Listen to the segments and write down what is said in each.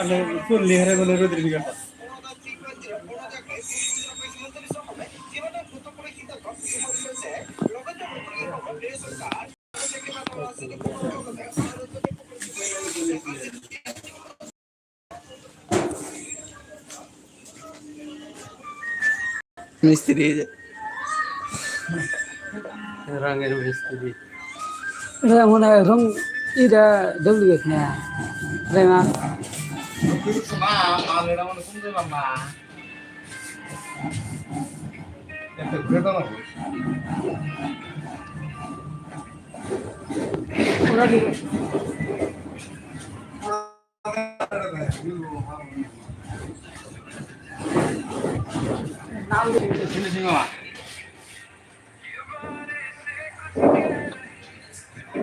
তাহলে চল্লি হারে বলে রোদের দিকে মিস্ত্রি রঙের মিস্ত্রি। এটা মনে হয় রং এটা ডুপ্লিকেট না রেমা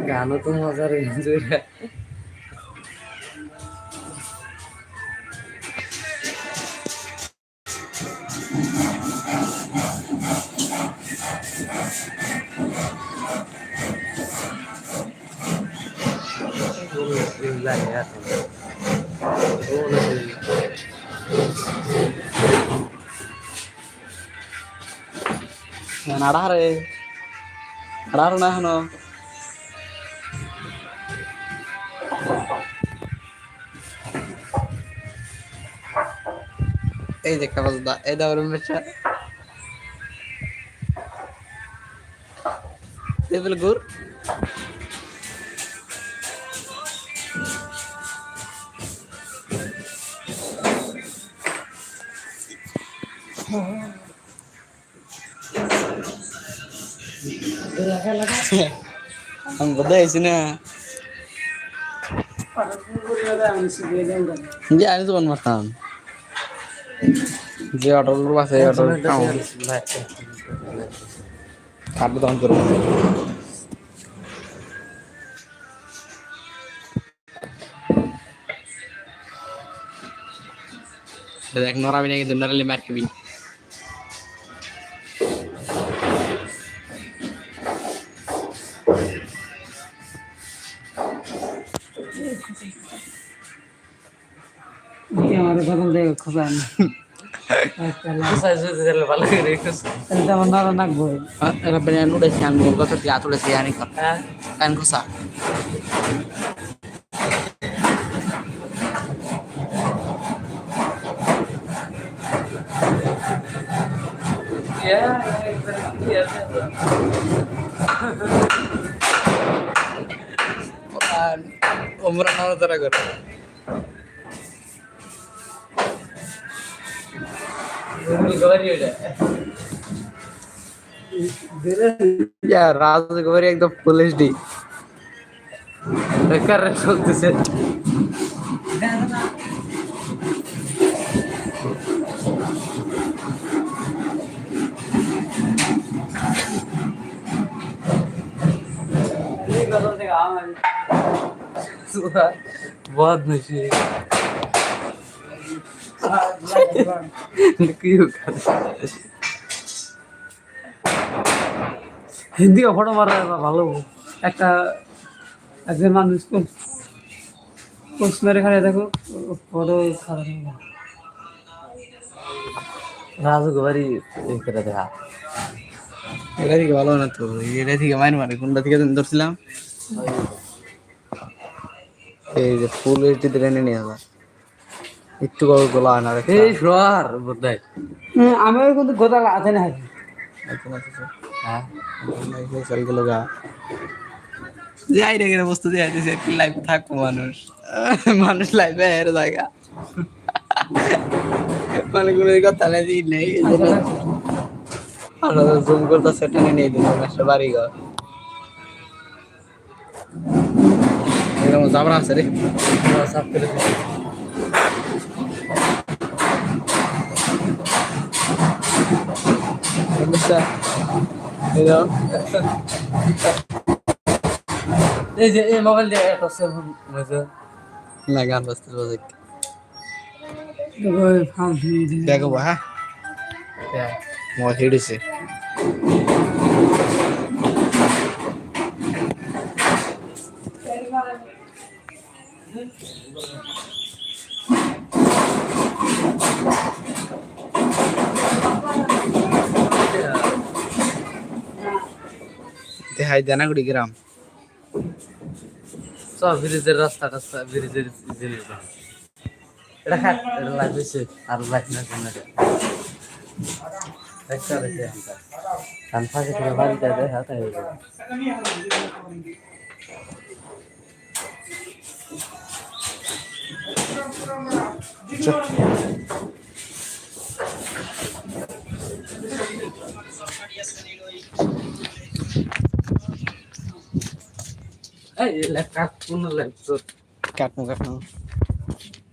গানও তো মজার এনজয়। আড়ারে আড়ার না এখনো এই যে কাগজ দা এই দাও রুমেশা টেবিল গুর আমি বোধহয় আইছি না যে অটোর আছে তখন করব দেখ নরাবি নাকি নরালি মার খাবি আমার বদল দেয় খোঁজা ভালো করে এটা নাও তারা করে ইয়া রাজগোবরি একদম ফুল এইচডি বেকার চলতেছে बहुत नशे क्यों হিন্দি ফটো মারা ভালো একটা একজন মানুষ পোস্ট মেরে খালি দেখো ফটো খারাপ राजू को बारी एक तरह देखा এটা থেকে ভালো না তো এটা থেকে মাইন মারে কোনটা থেকে যেন ধরছিলাম এই যে ফুল টেনে নিয়ে আসা একটু গোলা আনা এই বোধহয় কিন্তু গোদা আছে না। হ্যাঁ। চল গেল গা। যাই রে বস্তু দিয়ে দিছে। একটু লাইভ থাকব মানুষ। মানুষ লাইভে এর জায়গা মানে কোনো কথা নেই দিন নেই জুম করতে সেটা নিয়ে দিন একটা বাড়ি ঘর। জাবরা আছে রে। সাফ করে দিচ্ছি এই যে এই মোবাইল দিয়ে একটা সেলফোন মজা না গান বাজতে বাজে দেখো হ্যাঁ? মোবাইল হিড়েছে দেখাই দেনাগুড়ি গ্রাম। সব ব্রিজের রাস্তা টাস্তা ব্রিজের জিনিস এটা খাট, এটা লাগছে আর লাগছে না কেন? একটা রেখে কান ফাঁকে থেকে বাড়িতে দেয় হাতে হয়ে যাবে এই লেখা কোন লাগছে কাটমু কাটমু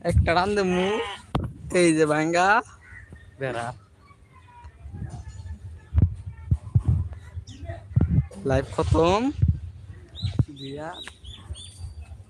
একটা রান দেমু এই যে ভাঙ্গা। বেড়া। লাইভ খতম। দিয়া।